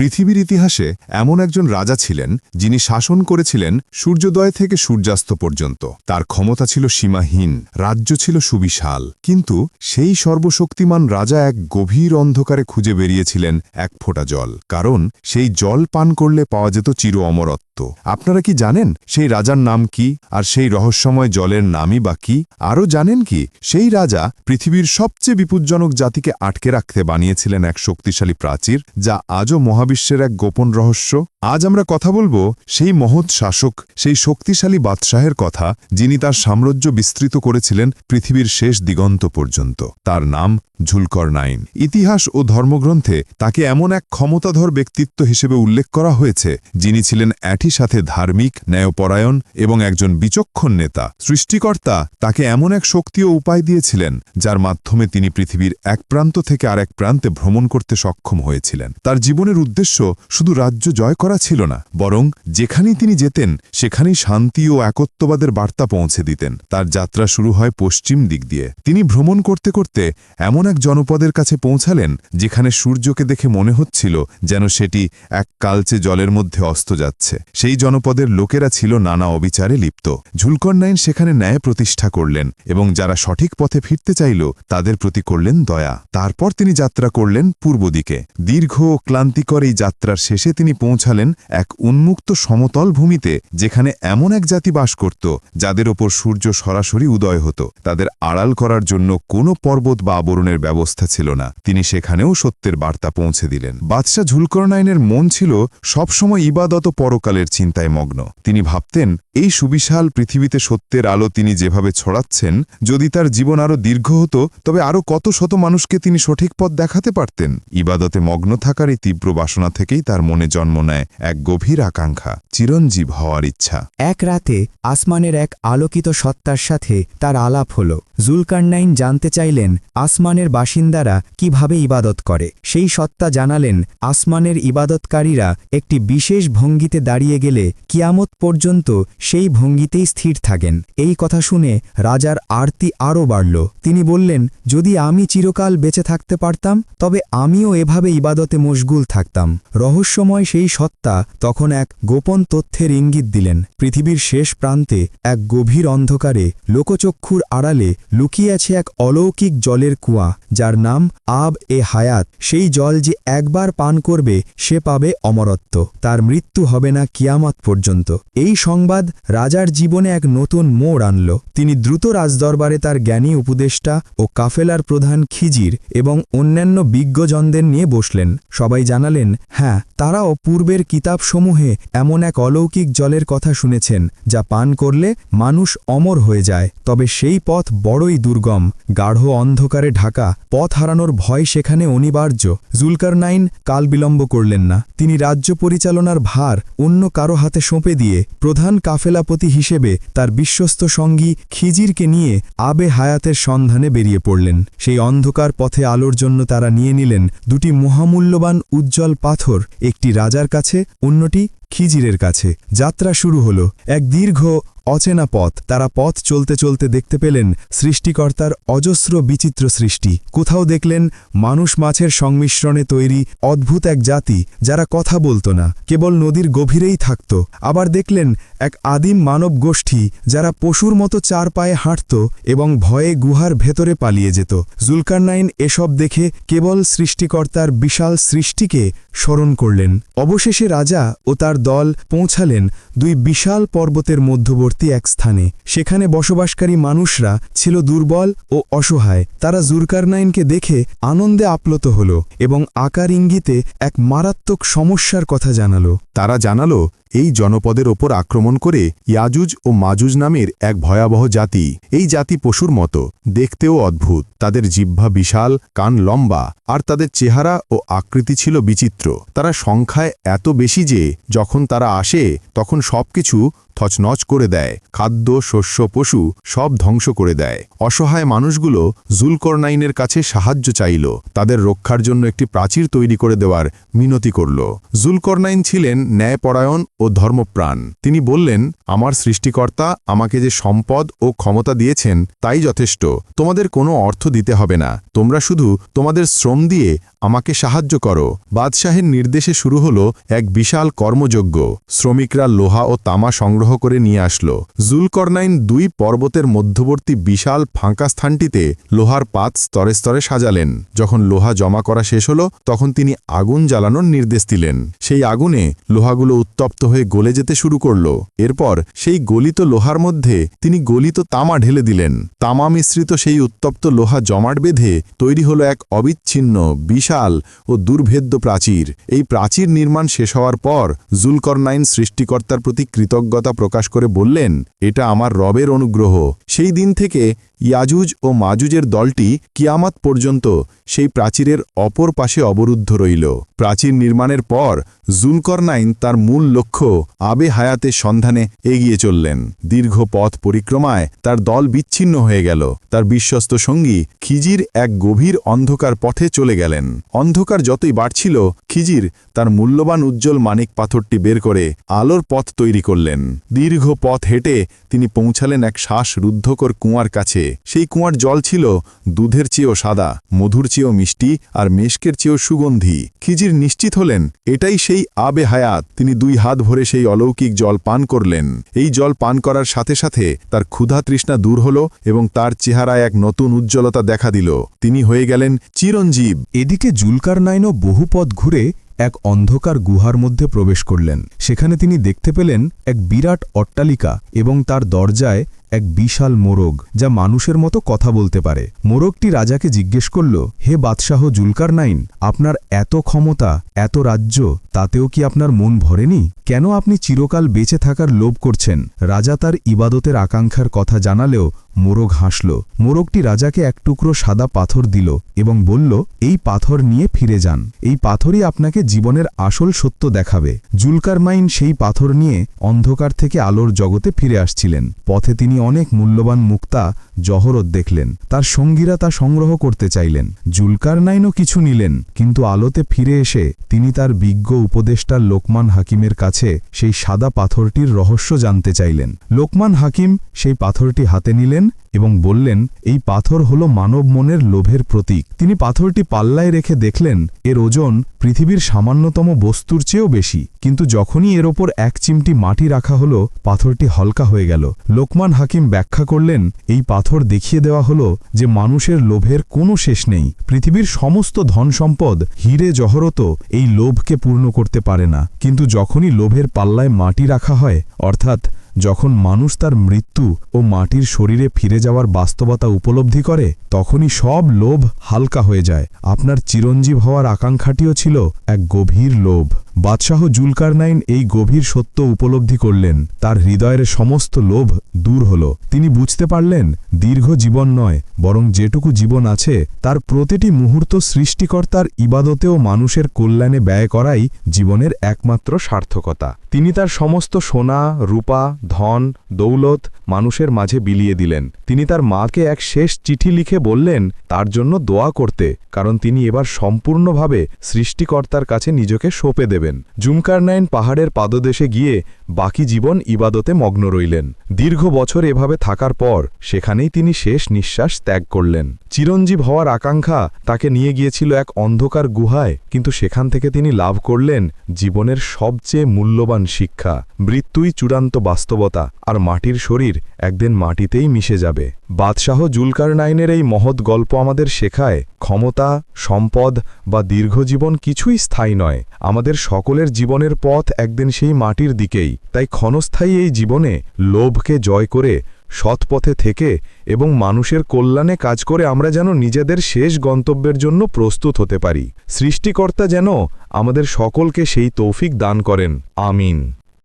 পৃথিবীর ইতিহাসে এমন একজন রাজা ছিলেন যিনি শাসন করেছিলেন সূর্যোদয় থেকে সূর্যাস্ত পর্যন্ত। তার ক্ষমতা ছিল সীমাহীন, রাজ্য ছিল সুবিশাল। কিন্তু সেই সর্বশক্তিমান রাজা এক গভীর অন্ধকারে খুঁজে বেরিয়েছিলেন এক ফোঁটা জল। কারণ সেই জল পান করলে পাওয়া যেত চির অমরত্ব। আপনারা কি জানেন সেই রাজার নাম কি আর সেই রহস্যময় জলের নামই বা কি? আরও জানেন কি, সেই রাজা পৃথিবীর সবচেয়ে বিপজ্জনক জাতিকে আটকে রাখতে বানিয়েছিলেন এক শক্তিশালী প্রাচীর যা আজও মহাবিশ্বের এক গোপন রহস্য। আজ আমরা কথা বলব সেই মহৎ শাসক, সেই শক্তিশালী বাদশাহের কথা যিনি তার সাম্রাজ্য বিস্তৃত করেছিলেন পৃথিবীর শেষ দিগন্ত পর্যন্ত। তার নাম ঝুলকর নাইন। ইতিহাস ও ধর্মগ্রন্থে তাকে এমন এক ক্ষমতাধর ব্যক্তিত্ব হিসেবে উল্লেখ করা হয়েছে যিনি ছিলেন সাথে ধার্মিক, ন্যায়পরায়ণ এবং একজন বিচক্ষণ নেতা। সৃষ্টিকর্তা তাকে এমন এক শক্তি ও উপায় দিয়েছিলেন, যার মাধ্যমে তিনি পৃথিবীর এক প্রান্ত থেকে আর এক প্রান্তে ভ্রমণ করতে সক্ষম হয়েছিলেন। তার জীবনের উদ্দেশ্য শুধু রাজ্য জয় করা ছিল না, বরং যেখানেই তিনি যেতেন, সেখানেই শান্তি ও একত্ববাদের বার্তা পৌঁছে দিতেন। তার যাত্রা শুরু হয় পশ্চিম দিক দিয়ে। তিনি ভ্রমণ করতে করতে এমন এক জনপদের কাছে পৌঁছালেন, যেখানে সূর্যকে দেখে মনে হচ্ছিল যেন সেটি এক কালচে জলের মধ্যে অস্ত যাচ্ছে। সেই জনপদের লোকেরা ছিল নানা অবিচারে লিপ্ত। ঝুলকর্নাইন সেখানে ন্যায় প্রতিষ্ঠা করলেন এবং যারা সঠিক পথে ফিরতে চাইল, তাদের প্রতি করলেন দয়া। তারপর তিনি যাত্রা করলেন পূর্ব দিকে। দীর্ঘ ও ক্লান্তিকর এই যাত্রার শেষে তিনি পৌঁছালেন এক উন্মুক্ত সমতল ভূমিতে, যেখানে এমন এক জাতি বাস করত, যাদের ওপর সূর্য সরাসরি উদয় হতো। তাদের আড়াল করার জন্য কোনো পর্বত বা আবরণের ব্যবস্থা ছিল না। তিনি সেখানেও সত্যের বার্তা পৌঁছে দিলেন। বাদশাহ ঝুলকর্নাইনের মন ছিল সবসময় ইবাদত ও পরকালের চিন্তায় মগ্ন। তিনি ভাবতেন, এই সুবিশাল পৃথিবীতে সত্যের আলো তিনি যেভাবে ছড়াচ্ছেন, যদি তার জীবন আরও দীর্ঘ হতো, তবে আরও কত শত মানুষকে তিনি সঠিক পথ দেখাতে পারতেন। ইবাদতে মগ্ন থাকার এই তীব্র বাসনা থেকেই তার মনে জন্ম নেয় এক গভীর আকাঙ্ক্ষা, চিরঞ্জীব হওয়ার ইচ্ছা। এক রাতে আসমানের এক আলোকিত সত্তার সাথে তার আলাপ হল। জুলকারনাইন জানতে চাইলেন, আসমানের বাসিন্দারা কীভাবে ইবাদত করে? সেই সত্তা জানালেন, আসমানের ইবাদতকারীরা একটি বিশেষ ভঙ্গিতে দাঁড়িয়ে গেলে কিয়ামত পর্যন্ত সেই ভঙ্গিতেই স্থির থাকেন। এই কথা শুনে রাজার আরতি আরও বাড়ল। তিনি বললেন, যদি আমি চিরকাল বেঁচে থাকতে পারতাম, তবে আমিও এভাবে ইবাদতে মশগুল থাকতাম। রহস্যময় সেই সত্তা তখন এক গোপন তথ্যের ইঙ্গিত দিলেন। পৃথিবীর শেষ প্রান্তে এক গভীর অন্ধকারে লোকচক্ষুর আড়ালে লুকিয়ে আছে এক অলৌকিক জলের কুয়া, যার নাম আব এ হায়াত। সেই জল যে একবার পান করবে, সে পাবে অমরত্ব। তার মৃত্যু হবে না কিয়ামত পর্যন্ত। এই সংবাদ রাজার জীবনে এক নতুন মোড় আনল। তিনি দ্রুত রাজদরবারে তার জ্ঞানী উপদেষ্টা ও কাফেলার প্রধান খিজির এবং অন্যান্য বিজ্ঞজনদের নিয়ে বসলেন। সবাই জানালেন হ্যাঁ তারাও পূর্বের কিতাবসমূহে এমন এক অলৌকিক জলের কথা শুনেছেন, যা পান করলে মানুষ অমর হয়ে যায়। তবে সেই পথ বড়ই দুর্গম। গাঢ় অন্ধকারে ঢাকা, পথ হারানোর ভয় সেখানে অনিবার্য। জুলকারনাইন কাল বিলম্ব করলেন না। তিনি রাজ্য পরিচালনার ভার অন্য কারও হাতে সঁপে দিয়ে প্রধান কাফেলাপতি হিসেবে তার বিশ্বস্ত সঙ্গী খিজিরকে নিয়ে আবে হায়াতের সন্ধানে বেরিয়ে পড়লেন। সেই অন্ধকার পথে আলোর জন্য তারা নিয়ে নিলেন দুটি মহামূল্যবান উজ্জ্বল পাথর, একটি রাজার কাছে, অন্যটি খিজিরের কাছে। যাত্রা শুরু হল। এক দীর্ঘ অচেনা পথ, তারা পথ চলতে চলতে দেখতে পেলেন সৃষ্টিকর্তার অজস্র বিচিত্র সৃষ্টি। কোথাও দেখলেন মানুষ মাছের সংমিশ্রণে তৈরি অদ্ভুত এক জাতি, যারা কথা বলতো না, কেবল নদীর গভীরেই থাকত। আবার দেখলেন এক আদিম মানব গোষ্ঠী, যারা পশুর মতো চার পায়ে হাঁটত এবং ভয়ে গুহার ভেতরে পালিয়ে যেত। জুলকারনাইন এসব দেখে কেবল সৃষ্টিকর্তার বিশাল সৃষ্টিকে স্মরণ করলেন। অবশেষে রাজা ও তার দল পৌঁছালেন দুই বিশাল পর্বতের মধ্যবর্তী এক স্থানে। সেখানে বসবাসকারী মানুষরা ছিল দুর্বল ও অসহায়। তারা জুরকারনাইনকে দেখে আনন্দে আপ্লত হল এবং আকার ইঙ্গিতে এক মারাত্মক সমস্যার কথা জানালো। তারা জানালো, এই জনপদের ওপর আক্রমণ করে ইয়াজুজ ও মাজুজ নামের এক ভয়াবহ জাতি। এই জাতি পশুর মতো, দেখতেও অদ্ভুত। তাদের জিহ্বা বিশাল, কান লম্বা, আর তাদের চেহারা ও আকৃতি ছিল বিচিত্র। তারা সংখ্যায় এত বেশি যে, যখন তারা আসে, তখন সবকিছু থচনচ করে দেয়। খাদ্য, শস্য, পশু, সব ধ্বংস করে দেয়। অসহায় মানুষগুলো জুলকরনাইনের কাছে সাহায্য চাইল। তাদের রক্ষার জন্য একটি প্রাচীর তৈরি করে দেওয়ার মিনতি করল। জুলকরনাইন ছিলেন ন্যায়পরায়ণ ও ধর্মপ্রাণ। তিনি বললেন, আমার সৃষ্টিকর্তা আমাকে যে সম্পদ ও ক্ষমতা দিয়েছেন, তাই যথেষ্ট। তোমাদের কোনো অর্থ দিতে হবে না। তোমরা শুধু তোমাদের শ্রম দিয়ে আমাকে সাহায্য করো। বাদশাহের নির্দেশে শুরু হল এক বিশাল কর্মযজ্ঞ। শ্রমিকরা লোহা ও তামা সংগ্রহ করে নিয়ে আসলো। জুলকরনাইন দুই পর্বতের মধ্যবর্তী বিশাল ফাঁকা স্থানটিতে লোহার পাত স্তরে স্তরে সাজালেন। যখন লোহা জমা করা শেষ হল, তখন তিনি আগুন জ্বালানোর নির্দেশ দিলেন। সেই আগুনে লোহাগুলো উত্তপ্ত হয়ে গলে যেতে শুরু করল। এরপর সেই গলিত লোহার মধ্যে তিনি গলিত তামা ঢেলে দিলেন। তামা মিশ্রিত সেই উত্তপ্ত লোহা জমাট বেঁধে তৈরি হলো এক অবিচ্ছিন্ন, বিশাল ও দুর্ভেদ্য প্রাচীর। এই প্রাচীর নির্মাণ শেষ হওয়ার পর জুলকরনাইন সৃষ্টিকর্তার প্রতি কৃতজ্ঞতা প্রকাশ করে বললেন, এটা আমার রবের অনুগ্রহ। সেই দিন থেকে ইয়াজুজ ও মাজুজের দলটি কিয়ামাত পর্যন্ত সেই প্রাচীরের অপর পাশে অবরুদ্ধ রইল। প্রাচীর নির্মাণের পর জুলকরনাইন তার মূল লক্ষ্য আবে হায়াতের সন্ধানে এগিয়ে চললেন। দীর্ঘ পথ পরিক্রমায় তার দল বিচ্ছিন্ন হয়ে গেল। তার বিশ্বস্ত সঙ্গী খিজির এক গভীর অন্ধকার পথে চলে গেলেন। অন্ধকার যতই বাড়ছিল, খিজির তার মূল্যবান উজ্জ্বল মানিক পাথরটি বের করে আলোর পথ তৈরি করলেন। দীর্ঘ পথ হেঁটে তিনি পৌঁছালেন এক শ্বাস রুদ্ধকর কুঁয়ার কাছে। সেই কুঁয়ার জল ছিল দুধের চেয়েও সাদা, মধুর চেয়েও মিষ্টি আর মেশকের চেয়েও সুগন্ধি। খিজির নিশ্চিত হলেন, এটাই সেই আবে হায়াত। তিনি দুই হাত ভরে সেই অলৌকিক জল পান করলেন। এই জল পান করার সাথে সাথে তার ক্ষুধা তৃষ্ণা দূর হল এবং তার চেহারায় এক নতুন উজ্জ্বলতা দেখা দিল। তিনি হয়ে গেলেন চিরঞ্জীব। এদিকে জুলকার নাইনও বহু পথ ঘুরে এক অন্ধকার গুহার মধ্যে প্রবেশ করলেন। সেখানে তিনি দেখতে পেলেন এক বিরাট অট্টালিকা এবং তার দরজায় এক বিশাল মোরগ যা মানুষের মতো কথা বলতে পারে। মোরগটি রাজাকে জিজ্ঞেস করল, হে বাদশাহ জুলকার নাইন আপনার এত ক্ষমতা, এত রাজ্য, তাতেও কি আপনার মন ভরেনি? কেন আপনি চিরকাল বেঁচে থাকার লোভ করছেন? রাজা তার ইবাদতের আকাঙ্ক্ষার কথা জানালেও মোরগ হাসল। মোরগটি রাজাকে এক টুকরো সাদা পাথর দিল এবং বলল, এই পাথর নিয়ে ফিরে যান। এই পাথরই আপনাকে জীবনের আসল সত্য দেখাবে। জুলকার মাইন সেই পাথর নিয়ে অন্ধকার থেকে আলোর জগতে ফিরে আসছিলেন। পথে তিনি অনেক মূল্যবান মুক্তা জহরত দেখলেন। তার সঙ্গীরা তা সংগ্রহ করতে চাইলেন। জুলকার নাইনও কিছু নিলেন, কিন্তু আলোতে ফিরে এসে তিনি তার বিজ্ঞ উপদেষ্টার লোকমান হাকিমের কাছে সেই সাদা পাথরটির রহস্য জানতে চাইলেন। লোকমান হাকিম সেই পাথরটি হাতে নিলেন এবং বললেন, এই পাথর হল মানব মনের লোভের প্রতীক। তিনি পাথরটি পাল্লায় রেখে দেখলেন, এর ওজন পৃথিবীর সামান্যতম বস্তুর চেয়েও বেশি। কিন্তু যখনই এর ওপর এক চিমটি মাটি রাখা হল, পাথরটি হালকা হয়ে গেল। লোকমান হাকিম ব্যাখ্যা করলেন, এই পাথর দেখিয়ে দেওয়া হল যে মানুষের লোভের কোনো শেষ নেই। পৃথিবীর সমস্ত ধন সম্পদ হিরে জহরত এই লোভকে পূর্ণ করতে পারে না। কিন্তু যখনই লোভের পাল্লায় মাটি রাখা হয়, অর্থাৎ যখন মানুষ তার মৃত্যু ও মাটির শরীরে ফিরে যাওয়ার বাস্তবতা উপলব্ধি করে, তখনই সব লোভ হালকা হয়ে যায়। আপনার চিরঞ্জীব হওয়ার আকাঙ্ক্ষাটিও ছিল এক গভীর লোভ। বাদশাহ জুলকারনাইন এই গভীর সত্য উপলব্ধি করলেন। তার হৃদয়ের সমস্ত লোভ দূর হল। তিনি বুঝতে পারলেন, দীর্ঘ জীবন নয়, বরং যেটুকু জীবন আছে, তার প্রতিটি মুহূর্ত সৃষ্টিকর্তার ইবাদতেও মানুষের কল্যাণে ব্যয় করাই জীবনের একমাত্র সার্থকতা। তিনি তার সমস্ত সোনা, রূপা, ধন, দৌলত মানুষের মাঝে বিলিয়ে দিলেন। তিনি তার মাকে এক শেষ চিঠি লিখে বললেন, তার জন্য দোয়া করতে, কারণ তিনি এবার সম্পূর্ণভাবে সৃষ্টিকর্তার কাছে নিজকে সঁপে দেবেন। জুমকারনাইন পাহাড়ের পাদদেশে গিয়ে বাকি জীবন ইবাদতে মগ্ন রইলেন। দীর্ঘ বছর এভাবে থাকার পর সেখানেই তিনি শেষ নিঃশ্বাস ত্যাগ করলেন। চিরঞ্জীব হওয়ার আকাঙ্ক্ষা তাকে নিয়ে গিয়েছিল এক অন্ধকার গুহায়, কিন্তু সেখান থেকে তিনি লাভ করলেন জীবনের সবচেয়ে মূল্যবান শিক্ষা, মৃত্যুই চূড়ান্ত বাস্তবতা, আর মাটির শরীর একদিন মাটিতেই মিশে যাবে। বাদশাহ জুলকার নাইনের এই মহৎ গল্প আমাদের শেখায়, ক্ষমতা, সম্পদ বা দীর্ঘজীবন কিছুই স্থায়ী নয়, আমাদের সকলের জীবনের পথ একদিন সেই মাটির দিকেই। তাই ক্ষণস্থায়ী এই জীবনে লোভকে জয় করে, সৎপথে থেকে এবং মানুষের কল্যাণে কাজ করে আমরা যেন নিজেদের শেষ গন্তব্যের জন্য প্রস্তুত হতে পারি। সৃষ্টিকর্তা যেন আমাদের সকলকে সেই তৌফিক দান করেন। আমিন।